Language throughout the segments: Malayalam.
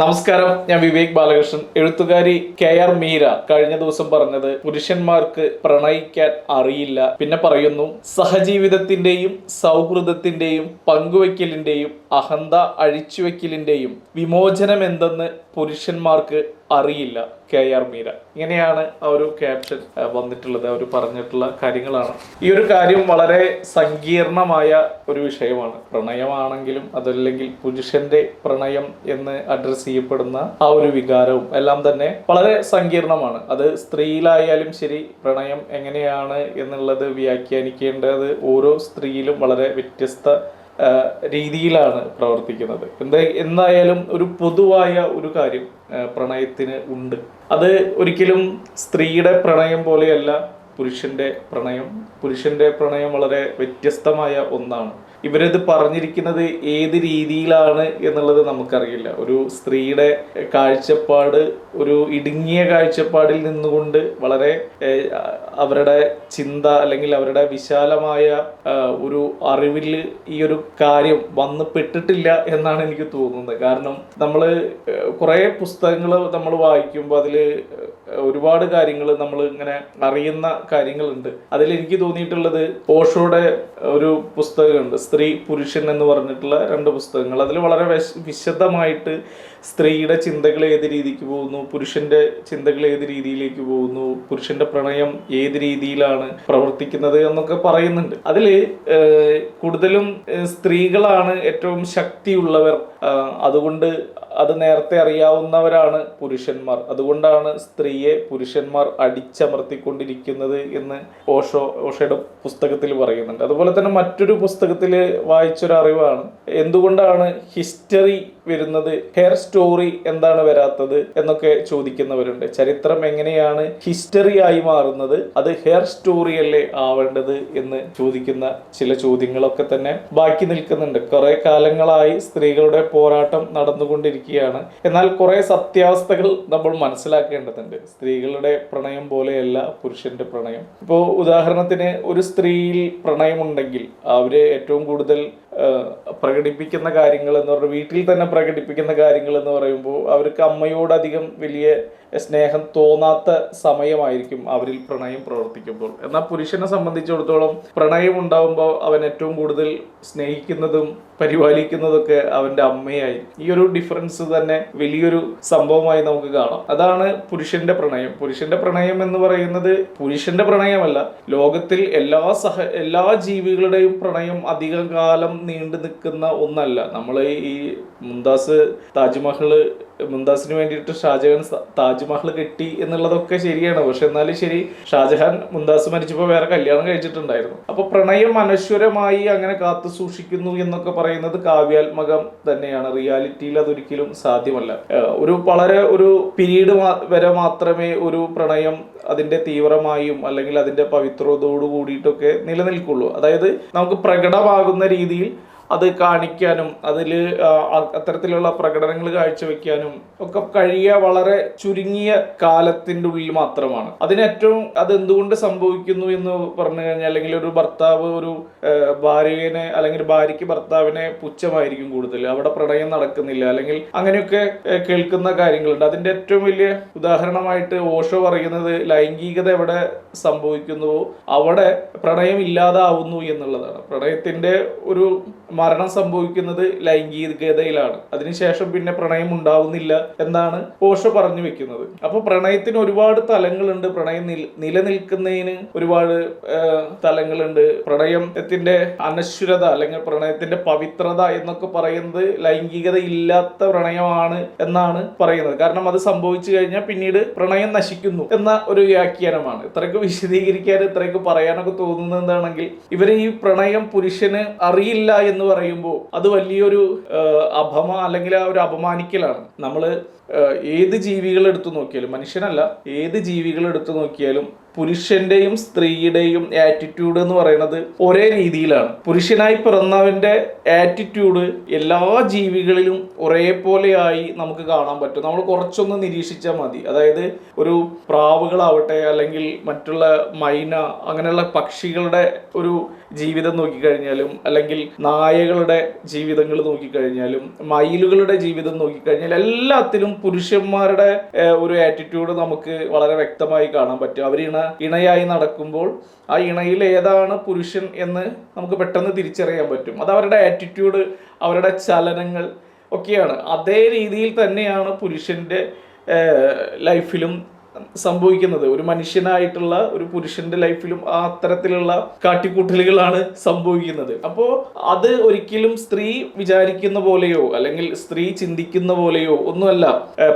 നമസ്കാരം ഞാൻ വിവേക് ബാലകൃഷ്ണൻ. എഴുത്തുകാരി കെ ആർ മീര കഴിഞ്ഞ ദിവസം പറഞ്ഞത് പുരുഷന്മാർക്ക് പ്രണയിക്കാൻ അറിയില്ല. പിന്നെ പറയുന്നു സഹജീവിതത്തിന്റെയും സൗഹൃദത്തിന്റെയും പങ്കുവയ്ക്കലിന്റെയും അഹന്ത അഴിച്ചുവെക്കലിന്റെയും വിമോചനം എന്തെന്ന് പുരുഷന്മാർക്ക് അറിയില്ല കെ ആർ മീര. ഇങ്ങനെയാണ് ആ ഒരു ക്യാപ്ഷൻ വന്നിട്ടുള്ളത് അവർ പറഞ്ഞിട്ടുള്ള കാര്യങ്ങളാണ്. ഈ ഒരു കാര്യം വളരെ സങ്കീർണമായ ഒരു വിഷയമാണ്. പ്രണയമാണെങ്കിലും അതല്ലെങ്കിൽ പുരുഷന്റെ പ്രണയം എന്ന് അഡ്രസ് ചെയ്യപ്പെടുന്ന ആ ഒരു വികാരവും എല്ലാം തന്നെ വളരെ സങ്കീർണമാണ്. അത് സ്ത്രീയിലായാലും ശരി പ്രണയം എങ്ങനെയാണ് എന്നുള്ളത് വ്യാഖ്യാനിക്കേണ്ടത് ഓരോ സ്ത്രീയിലും വളരെ വ്യത്യസ്ത രീതിയിലാണ് പ്രവർത്തിക്കുന്നത്. എന്താ എന്തായാലും ഒരു പൊതുവായ ഒരു കാര്യം പ്രണയത്തിന് ഉണ്ട്. അത് ഒരിക്കലും സ്ത്രീയുടെ പ്രണയം പോലെയല്ല പുരുഷന്റെ പ്രണയം. പുരുഷന്റെ പ്രണയം വളരെ വ്യത്യസ്തമായ ഒന്നാണ്. ഇവരിത് പറഞ്ഞിരിക്കുന്നത് ഏത് രീതിയിലാണ് എന്നുള്ളത് നമുക്കറിയില്ല. ഒരു സ്ത്രീയുടെ കാഴ്ചപ്പാട് ഒരു ഇടുങ്ങിയ കാഴ്ചപ്പാടിൽ നിന്നുകൊണ്ട് വളരെ അവരുടെ ചിന്ത അല്ലെങ്കിൽ അവരുടെ വിശാലമായ ഒരു അറിവിൽ ഈ ഒരു കാര്യം വന്ന് പെട്ടിട്ടില്ല എന്നാണ് എനിക്ക് തോന്നുന്നത്. കാരണം നമ്മൾ കുറേ പുസ്തകങ്ങൾ നമ്മൾ വായിക്കുമ്പോൾ അതിൽ ഒരുപാട് കാര്യങ്ങൾ നമ്മൾ ഇങ്ങനെ അറിയുന്ന കാര്യങ്ങളുണ്ട്. അതിൽ എനിക്ക് തോന്നിയിട്ടുള്ളത് ഓഷോയുടെ ഒരു പുസ്തകമുണ്ട്. സ്ത്രീ പുരുഷൻ എന്ന് പറഞ്ഞിട്ടുള്ള രണ്ട് പുസ്തകങ്ങൾ. അതിൽ വളരെ വിശ- വിശദമായിട്ട് സ്ത്രീയുടെ ചിന്തകൾ ഏത് രീതിക്ക് പോകുന്നു പുരുഷന്റെ ചിന്തകൾ ഏത് രീതിയിലേക്ക് പോകുന്നു പുരുഷന്റെ പ്രണയം ഏത് രീതിയിലാണ് പ്രവർത്തിക്കുന്നത് എന്നൊക്കെ പറയുന്നുണ്ട്. അതിൽ കൂടുതലും സ്ത്രീകളാണ് ഏറ്റവും ശക്തിയുള്ളവർ. അതുകൊണ്ട് അത് നേരത്തെ അറിയാവുന്നവരാണ് പുരുഷന്മാർ. അതുകൊണ്ടാണ് സ്ത്രീയെ പുരുഷന്മാർ അടിച്ചമർത്തിക്കൊണ്ടിരിക്കുന്നത് എന്ന് ഓഷോ ഓഷയുടെ പുസ്തകത്തിൽ പറയുന്നുണ്ട്. അതുപോലെ തന്നെ മറ്റൊരു പുസ്തകത്തിൽ വായിച്ചൊരു അറിവാണ് എന്തുകൊണ്ടാണ് ഹിസ്റ്ററി വരുന്നത് ഹെയർ സ്റ്റോറി എന്താണ് വരാത്തത് എന്നൊക്കെ ചോദിക്കുന്നവരുണ്ട്. ചരിത്രം എങ്ങനെയാണ് ഹിസ്റ്ററി ആയി മാറുന്നത് അത് ഹെയർ സ്റ്റോറി അല്ലേ ആവേണ്ടത് എന്ന് ചോദിക്കുന്ന ചില ചോദ്യങ്ങളൊക്കെ തന്നെ ബാക്കി നിൽക്കുന്നുണ്ട്. കുറെ കാലങ്ങളായി സ്ത്രീകളുടെ പോരാട്ടം നടന്നുകൊണ്ടിരിക്കുകയാണ്. എന്നാൽ കുറെ സത്യാവസ്ഥകൾ നമ്മൾ മനസ്സിലാക്കേണ്ടതുണ്ട്. സ്ത്രീകളുടെ പ്രണയം പോലെയല്ല പുരുഷന്റെ പ്രണയം. ഇപ്പോൾ ഉദാഹരണത്തിന് ഒരു സ്ത്രീയിൽ പ്രണയമുണ്ടെങ്കിൽ അവർ ഏറ്റവും കൂടുതൽ പ്രകടിപ്പിക്കുന്ന കാര്യങ്ങൾ എന്ന് പറഞ്ഞാൽ വീട്ടിൽ തന്നെ പ്രകടിപ്പിക്കുന്ന കാര്യങ്ങൾ എന്ന് പറയുമ്പോൾ അവർക്ക് അമ്മയോടധികം വലിയ സ്നേഹം തോന്നാത്ത സമയമായിരിക്കും അവരിൽ പ്രണയം പ്രവർത്തിക്കുമ്പോൾ. എന്നാൽ പുരുഷനെ സംബന്ധിച്ചിടത്തോളം പ്രണയം ഉണ്ടാകുമ്പോൾ അവൻ ഏറ്റവും കൂടുതൽ സ്നേഹിക്കുന്നതും പരിപാലിക്കുന്നതൊക്കെ അവന്റെ അമ്മയായി ഈ ഒരു ഡിഫറൻസ് തന്നെ വലിയൊരു സംഭവമായി നമുക്ക് കാണാം. അതാണ് പുരുഷന്റെ പ്രണയം. പുരുഷന്റെ പ്രണയം എന്ന് പറയുന്നത് പുരുഷന്റെ പ്രണയമല്ല. ലോകത്തിൽ എല്ലാ സഹ എല്ലാ ജീവികളുടെയും പ്രണയം അധികം കാലം നീണ്ടു നിൽക്കുന്ന ഒന്നല്ല. നമ്മൾ ഈ മുംതാസ് താജ്മഹൽ മുംതാസിന് വേണ്ടിയിട്ട് ഷാജഹാൻ താജ്മഹൽ കെട്ടി എന്നുള്ളതൊക്കെ ശരിയാണ്. പക്ഷെ എന്നാലും ശരി ഷാജഹാൻ മുംതാസ് മരിച്ചപ്പോൾ വേറെ കല്യാണം കഴിച്ചിട്ടുണ്ടായിരുന്നു. അപ്പൊ പ്രണയം അനശ്വരമായി അങ്ങനെ കാത്തു സൂക്ഷിക്കുന്നു എന്നൊക്കെ പറയുന്നത് കാവ്യാത്മകം തന്നെയാണ്. റിയാലിറ്റിയിൽ അതൊരിക്കലും സാധ്യമല്ല. ഒരു വളരെ ഒരു പീരീഡ് വരെ മാത്രമേ ഒരു പ്രണയം അതിന്റെ തീവ്രമായും അല്ലെങ്കിൽ അതിന്റെ പവിത്രതയോട് കൂടിയിട്ടൊക്കെ നിലനിൽക്കുള്ളൂ. അതായത് നമുക്ക് പ്രകടമാകുന്ന രീതിയിൽ അത് കാണിക്കാനും അതിൽ അത്തരത്തിലുള്ള പ്രകടനങ്ങൾ കാഴ്ചവെക്കാനും ഒക്കെ കഴിയ വളരെ ചുരുങ്ങിയ കാലത്തിന്റെ ഉള്ളിൽ മാത്രമാണ്. അതിന് ഏറ്റവും അത് എന്തുകൊണ്ട് സംഭവിക്കുന്നു എന്ന് പറഞ്ഞു കഴിഞ്ഞാൽ അല്ലെങ്കിൽ ഒരു ഭർത്താവ് ഒരു ഭാര്യനെ അല്ലെങ്കിൽ ഭാര്യയ്ക്ക് ഭർത്താവിനെ പുച്ഛമായിരിക്കും കൂടുതൽ. അവിടെ പ്രണയം നടക്കുന്നില്ല. അല്ലെങ്കിൽ അങ്ങനെയൊക്കെ കേൾക്കുന്ന കാര്യങ്ങളുണ്ട്. അതിന്റെ ഏറ്റവും വലിയ ഉദാഹരണമായിട്ട് ഓഷോ പറയുന്നത് ലൈംഗികത എവിടെ സംഭവിക്കുന്നുവോ അവിടെ പ്രണയം ഇല്ലാതാവുന്നു എന്നുള്ളതാണ്. പ്രണയത്തിന്റെ ഒരു മരണം സംഭവിക്കുന്നത് ലൈംഗികതയിലാണ്. അതിനുശേഷം പിന്നെ പ്രണയം ഉണ്ടാവുന്നില്ല എന്നാണ് ഓഷോ പറഞ്ഞു വെക്കുന്നത്. അപ്പൊ പ്രണയത്തിന് ഒരുപാട് തലങ്ങളുണ്ട്. പ്രണയം നിൽ- നിലനിൽക്കുന്നതിന് ഒരുപാട് തലങ്ങളുണ്ട്. പ്രണയത്തിന്റെ അനശ്വരത അല്ലെങ്കിൽ പ്രണയത്തിന്റെ പവിത്രത എന്നൊക്കെ പറയുന്നത് ലൈംഗികത ഇല്ലാത്ത പ്രണയമാണ് എന്നാണ് പറയുന്നത്. കാരണം അത് സംഭവിച്ചു കഴിഞ്ഞാൽ പിന്നീട് പ്രണയം നശിക്കുന്നു എന്ന ഒരു വ്യാഖ്യാനമാണ്. ഇത്രയ്ക്ക് വിശദീകരിക്കാൻ ഇത്രയ്ക്ക് പറയാനൊക്കെ തോന്നുന്നത് എന്താണെങ്കിൽ ഇവർ ഈ പ്രണയം പുരുഷന് അറിയില്ല എന്ന് പറയുമ്പോൾ അത് വലിയൊരു അപമ അല്ലെങ്കിൽ ആ ഒരു അപമാനിക്കലാണ്. നമ്മൾ ആ, ഏത് ജീവികൾ എടുത്തു നോക്കിയാലും മനുഷ്യനല്ല ഏത് ജീവികൾ എടുത്തു നോക്കിയാലും പുരുഷന്റെയും സ്ത്രീയുടെയും ആറ്റിറ്റ്യൂഡ് എന്ന് പറയുന്നത് ഒരേ രീതിയിലാണ്. പുരുഷനായി പിറന്നവന്റെ ആറ്റിറ്റ്യൂഡ് എല്ലാ ജീവികളിലും ഒരേപോലെയായി നമുക്ക് കാണാൻ പറ്റും. നമ്മൾ കുറച്ചൊന്ന് നിരീക്ഷിച്ചാൽ മതി. അതായത് ഒരു പ്രാവുകളാവട്ടെ അല്ലെങ്കിൽ മറ്റുള്ള മൈന അങ്ങനെയുള്ള പക്ഷികളുടെ ഒരു ജീവിതം നോക്കിക്കഴിഞ്ഞാലും അല്ലെങ്കിൽ നായകളുടെ ജീവിതങ്ങൾ നോക്കിക്കഴിഞ്ഞാലും മയിലുകളുടെ ജീവിതം നോക്കിക്കഴിഞ്ഞാൽ എല്ലാത്തിലും പുരുഷന്മാരുടെ ഒരു ആറ്റിറ്റ്യൂഡ് നമുക്ക് വളരെ വ്യക്തമായി കാണാൻ പറ്റും. അവർ ഇണ ഇണയായി നടക്കുമ്പോൾ ആ ഇണയിൽ ഏതാണ് പുരുഷൻ എന്ന് നമുക്ക് പെട്ടെന്ന് തിരിച്ചറിയാൻ പറ്റും. അത് അവരുടെ ആറ്റിറ്റ്യൂഡ് അവരുടെ ചലനങ്ങൾ ഒക്കെയാണ്. അതേ രീതിയിൽ തന്നെയാണ് പുരുഷന്റെ ലൈഫിലും സംഭവിക്കുന്നത്. ഒരു മനുഷ്യനായിട്ടുള്ള ഒരു പുരുഷന്റെ ലൈഫിലും ആ അത്തരത്തിലുള്ള കാട്ടിക്കൂട്ടലുകളാണ് സംഭവിക്കുന്നത്. അപ്പോൾ അത് ഒരിക്കലും സ്ത്രീ വിചാരിക്കുന്ന പോലെയോ അല്ലെങ്കിൽ സ്ത്രീ ചിന്തിക്കുന്ന പോലെയോ ഒന്നുമല്ല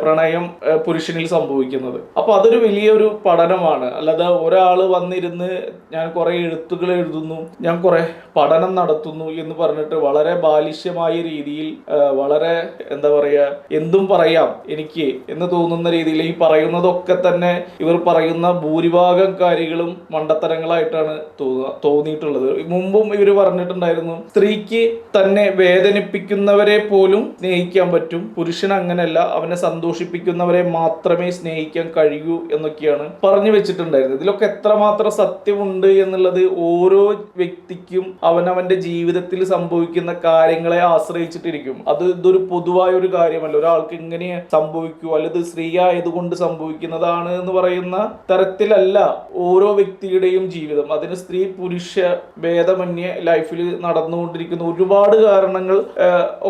പ്രണയം പുരുഷനിൽ സംഭവിക്കുന്നത്. അപ്പോൾ അതൊരു വലിയൊരു പഠനമാണ്. അല്ലാതെ ഒരാൾ വന്നിരുന്ന് ഞാൻ കുറേ എഴുത്തുകൾ എഴുതുന്നു ഞാൻ കുറേ പഠനം നടത്തുന്നു എന്ന് പറഞ്ഞിട്ട് വളരെ ബാലിശ്യമായ രീതിയിൽ വളരെ എന്താ പറയുക എന്തും പറയാം എനിക്ക് എന്ന് തോന്നുന്ന രീതിയിൽ ഈ പറയുന്നതൊക്കെ തന്നെ ഇവർ പറയുന്ന ഭൂരിഭാഗം കാര്യങ്ങളും മണ്ടത്തരങ്ങളായിട്ടാണ് തോന്നിയിട്ടുള്ളത്. മുമ്പും ഇവർ പറഞ്ഞിട്ടുണ്ടായിരുന്നു സ്ത്രീക്ക് തന്നെ വേദനിപ്പിക്കുന്നവരെ പോലും സ്നേഹിക്കാൻ പറ്റും. പുരുഷൻ അങ്ങനെയല്ല അവനെ സന്തോഷിപ്പിക്കുന്നവരെ മാത്രമേ സ്നേഹിക്കാൻ കഴിയൂ എന്നൊക്കെയാണ് പറഞ്ഞു വെച്ചിട്ടുണ്ടായിരുന്നത്. ഇതിലൊക്കെ എത്രമാത്രം സത്യമുണ്ട് എന്നുള്ളത് ഓരോ വ്യക്തിക്കും അവനവന്റെ ജീവിതത്തിൽ സംഭവിക്കുന്ന കാര്യങ്ങളെ ആശ്രയിച്ചിട്ടിരിക്കും. അത് ഇതൊരു പൊതുവായ ഒരു കാര്യമല്ല. ഒരാൾക്ക് ഇങ്ങനെ സംഭവിക്കൂ അല്ലെങ്കിൽ സ്ത്രീ ആയതുകൊണ്ട് സംഭവിക്കുന്നതാണ് എന്ന് പറയുന്ന തരത്തിലല്ല ഓരോ വ്യക്തിയുടെയും ജീവിതം. അതിന് സ്ത്രീ പുരുഷ ഭേദമന്യേ ലൈഫിൽ നടന്നുകൊണ്ടിരിക്കുന്ന ഒരുപാട് കാരണങ്ങൾ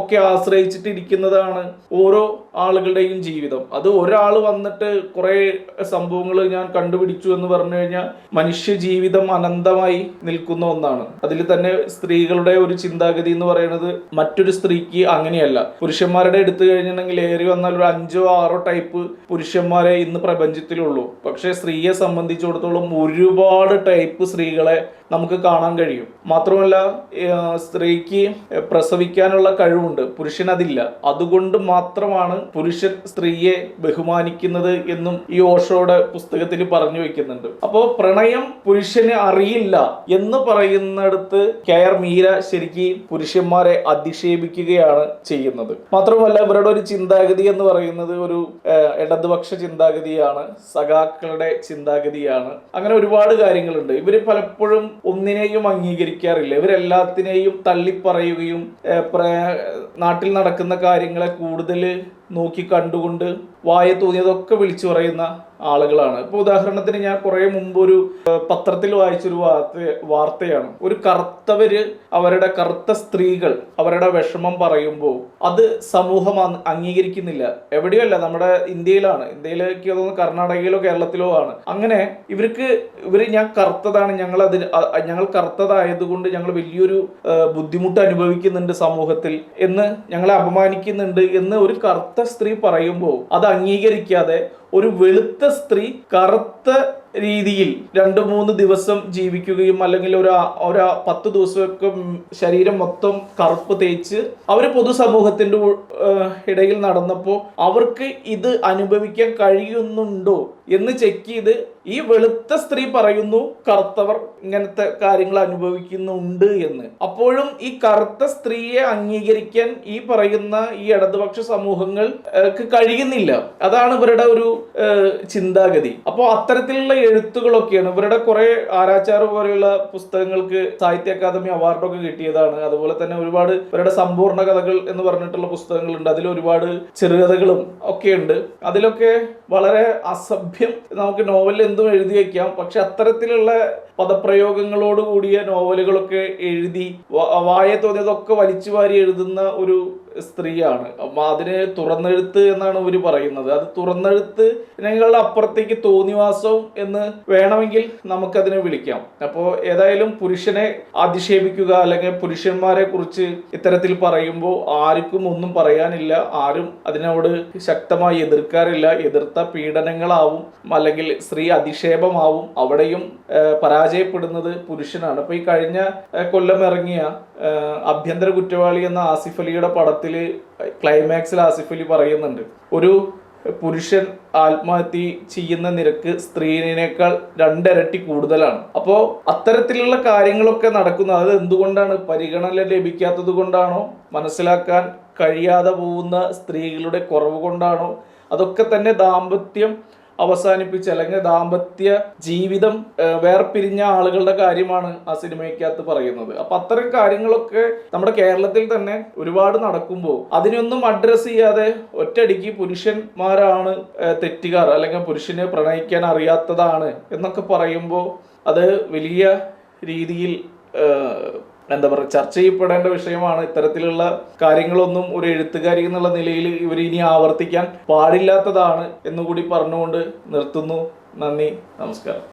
ഒക്കെ ആശ്രയിച്ചിട്ടിരിക്കുന്നതാണ് ഓരോ ആളുകളുടെയും ജീവിതം. അത് ഒരാൾ വന്നിട്ട് കുറെ സംഭവങ്ങൾ ഞാൻ കണ്ടുപിടിച്ചു എന്ന് പറഞ്ഞു കഴിഞ്ഞാൽ മനുഷ്യ ജീവിതം അനന്തമായി നിൽക്കുന്ന ഒന്നാണ്. അതിൽ തന്നെ സ്ത്രീകളുടെ ഒരു ചിന്താഗതി എന്ന് പറയുന്നത് മറ്റൊരു സ്ത്രീക്ക് അങ്ങനെയല്ല. പുരുഷന്മാരുടെ എടുത്തു കഴിഞ്ഞിട്ടുണ്ടെങ്കിൽ ഏറി വന്നാൽ ഒരു അഞ്ചോ ആറോ ടൈപ്പ് പുരുഷന്മാരെ ഇന്ന് പ്രപഞ്ചത്തിലുള്ളൂ പക്ഷേ സ്ത്രീയെ സംബന്ധിച്ചിടത്തോളം ഒരുപാട് ടൈപ്പ് സ്ത്രീകളെ നമുക്ക് കാണാൻ കഴിയും. മാത്രമല്ല സ്ത്രീക്ക് പ്രസവിക്കാനുള്ള കഴിവുണ്ട്. പുരുഷനതില്ല. അതുകൊണ്ട് മാത്രമാണ് പുരുഷൻ സ്ത്രീയെ ബഹുമാനിക്കുന്നത് എന്നും ഈ ഓഷോയുടെ പുസ്തകത്തിൽ പറഞ്ഞു വെക്കുന്നുണ്ട്. അപ്പോൾ പ്രണയം പുരുഷന് അറിയില്ല എന്ന് പറയുന്നിടത്ത് കെ ആർ മീര ശരിക്ക് പുരുഷന്മാരെ അധിക്ഷേപിക്കുകയാണ് ചെയ്യുന്നത്. മാത്രമല്ല ഇവരുടെ ഒരു ചിന്താഗതി എന്ന് പറയുന്നത് ഒരു ഇടതുപക്ഷ ചിന്താഗതിയാണ്. സഖാക്കളുടെ ചിന്താഗതിയാണ്. അങ്ങനെ ഒരുപാട് കാര്യങ്ങളുണ്ട്. ഇവർ പലപ്പോഴും ഒന്നിനെയും അംഗീകരിക്കാറില്ല. ഇവരെല്ലാത്തിനെയും തള്ളിപ്പറയുകയും നാട്ടിൽ നടക്കുന്ന കാര്യങ്ങളെ കൂടുതൽ നോക്കി കണ്ടുകൊണ്ട് വായ തോന്നിയതൊക്കെ വിളിച്ചു പറയുന്ന ആളുകളാണ്. ഇപ്പൊ ഉദാഹരണത്തിന് ഞാൻ കുറെ മുമ്പ് ഒരു പത്രത്തിൽ വായിച്ചൊരു വാർത്ത വാർത്തയാണ്. ഒരു കറുത്തവര് അവരുടെ കറുത്ത സ്ത്രീകൾ അവരുടെ വിഷമം പറയുമ്പോൾ അത് സമൂഹം അംഗീകരിക്കുന്നില്ല. എവിടെയല്ല നമ്മുടെ ഇന്ത്യയിലാണ്. ഇന്ത്യയിലേക്ക് തോന്നുന്നു കർണാടകയിലോ കേരളത്തിലോ ആണ്. അങ്ങനെ ഇവർക്ക് ഇവർ ഞാൻ കറുത്തതാണ് ഞങ്ങൾ അതിന് അ- അ- ഞങ്ങൾ കറുത്തതായതുകൊണ്ട് ഞങ്ങൾ വലിയൊരു ബുദ്ധിമുട്ട് അനുഭവിക്കുന്നുണ്ട് സമൂഹത്തിൽ എന്ന് ഞങ്ങളെ അപമാനിക്കുന്നുണ്ട് എന്ന് ഒരു കറുത്ത സ്ത്രീ പറയുമ്പോൾ അത് അംഗീകരിക്കാതെ ഒരു വെളുത്ത സ്ത്രീ കറുത്ത രീതിയിൽ രണ്ട് മൂന്ന് ദിവസം ജീവിക്കുകയും അല്ലെങ്കിൽ ഒരു ഒരു പത്ത് ദിവസമൊക്കെ ശരീരം മൊത്തം കറുപ്പ് തേച്ച് അവർ പൊതുസമൂഹത്തിന്റെ ഇടയിൽ നടന്നപ്പോൾ അവർക്ക് ഇത് അനുഭവിക്കാൻ കഴിയുന്നുണ്ടോ എന്ന് ചെക്ക് ചെയ്ത് ഈ വെളുത്ത സ്ത്രീ പറയുന്നു കറുത്തവർ ഇങ്ങനത്തെ കാര്യങ്ങൾ അനുഭവിക്കുന്നുണ്ട് എന്ന്. അപ്പോഴും ഈ കറുത്ത സ്ത്രീയെ അംഗീകരിക്കാൻ ഈ പറയുന്ന ഈ ഇടതുപക്ഷ സമൂഹങ്ങൾക്ക് കഴിയുന്നില്ല. അതാണ് ഇവരുടെ ഒരു ചിന്താഗതി. അപ്പോൾ അത്തരത്തിലുള്ള എഴുത്തുകളൊക്കെയാണ്. ഇവരുടെ കുറെ ആരാച്ചാർ പോലെയുള്ള പുസ്തകങ്ങൾക്ക് സാഹിത്യ അക്കാദമി അവാർഡൊക്കെ കിട്ടിയതാണ്. അതുപോലെ തന്നെ ഒരുപാട് ഇവരുടെ സമ്പൂർണ കഥകൾ എന്ന് പറഞ്ഞിട്ടുള്ള പുസ്തകങ്ങളുണ്ട്. അതിൽ ഒരുപാട് ചെറുകഥകളും ഒക്കെ ഉണ്ട് അതിലൊക്കെ വളരെ അസഭ്യം നമുക്ക് നോവലിൽ എന്തും എഴുതി വയ്ക്കാം പക്ഷെ അത്തരത്തിലുള്ള പദപ്രയോഗങ്ങളോട് കൂടിയ നോവലുകളൊക്കെ എഴുതി വായ തോന്നിയതൊക്കെ വലിച്ചു വാരി എഴുതുന്ന ഒരു സ്ത്രീയാണ്. അപ്പൊ അതിന് തുറന്നെഴുത്ത് എന്നാണ് ഇവർ പറയുന്നത്. അത് തുറന്നെഴുത്ത് ഇനങ്ങളുടെ അപ്പുറത്തേക്ക് തോന്നിവാസം എന്ന് വേണമെങ്കിൽ നമുക്കതിനെ വിളിക്കാം. അപ്പോൾ ഏതായാലും പുരുഷനെ അധിക്ഷേപിക്കുക അല്ലെങ്കിൽ പുരുഷന്മാരെ കുറിച്ച് ഇത്തരത്തിൽ പറയുമ്പോൾ ആർക്കും ഒന്നും പറയാനില്ല. ആരും അതിനോട് ശക്തമായി എതിർക്കാറില്ല. എതിർത്ത പീഡനങ്ങളാവും അല്ലെങ്കിൽ സ്ത്രീ അധിക്ഷേപമാവും. അവിടെയും പരാജയപ്പെടുന്നത് പുരുഷനാണ്. അപ്പോൾ ഈ കഴിഞ്ഞ കൊല്ലം ഇറങ്ങിയ അഭ്യന്തര കുറ്റവാളി എന്ന ആസിഫ് അലിയുടെ പടത്തിൽ ക്ലൈമാക്സിൽ ആസിഫ് അലി പറയുന്നുണ്ട് ഒരു പുരുഷൻ ആത്മഹത്യ ചെയ്യുന്ന നിരക്ക് സ്ത്രീനേക്കാൾ രണ്ടിരട്ടി കൂടുതലാണ്. അപ്പോൾ അത്തരത്തിലുള്ള കാര്യങ്ങളൊക്കെ നടക്കുന്നത് അത് എന്തുകൊണ്ടാണ്? പരിഗണന ലഭിക്കാത്തത് കൊണ്ടാണോ? മനസ്സിലാക്കാൻ കഴിയാതെ പോകുന്ന സ്ത്രീകളുടെ കുറവ് കൊണ്ടാണോ? അതൊക്കെ തന്നെ ദാമ്പത്യം അവസാനിപ്പിച്ച് അല്ലെങ്കിൽ ദാമ്പത്യ ജീവിതം വേർപിരിഞ്ഞ ആളുകളുടെ കാര്യമാണ് ആ സിനിമയ്ക്കകത്ത് പറയുന്നത്. അപ്പൊ അത്തരം കാര്യങ്ങളൊക്കെ നമ്മുടെ കേരളത്തിൽ തന്നെ ഒരുപാട് നടക്കുമ്പോൾ അതിനൊന്നും അഡ്രസ്സ് ചെയ്യാതെ ഒറ്റയടിക്ക് പുരുഷന്മാരാണ് തെറ്റുകാർ അല്ലെങ്കിൽ പുരുഷനെ പ്രണയിക്കാൻ അറിയാത്തതാണ് എന്നൊക്കെ പറയുമ്പോൾ അത് വലിയ രീതിയിൽ എന്താ പറയുക ചർച്ച ചെയ്യപ്പെടേണ്ട വിഷയമാണ്. ഇത്തരത്തിലുള്ള കാര്യങ്ങളൊന്നും ഒരു എഴുത്തുകാരി എന്നുള്ള നിലയിൽ ഇവർ ഇനി ആവർത്തിക്കാൻ പാടില്ലാത്തതാണ് എന്നുകൂടി പറഞ്ഞുകൊണ്ട് നിർത്തുന്നു. നന്ദി നമസ്കാരം.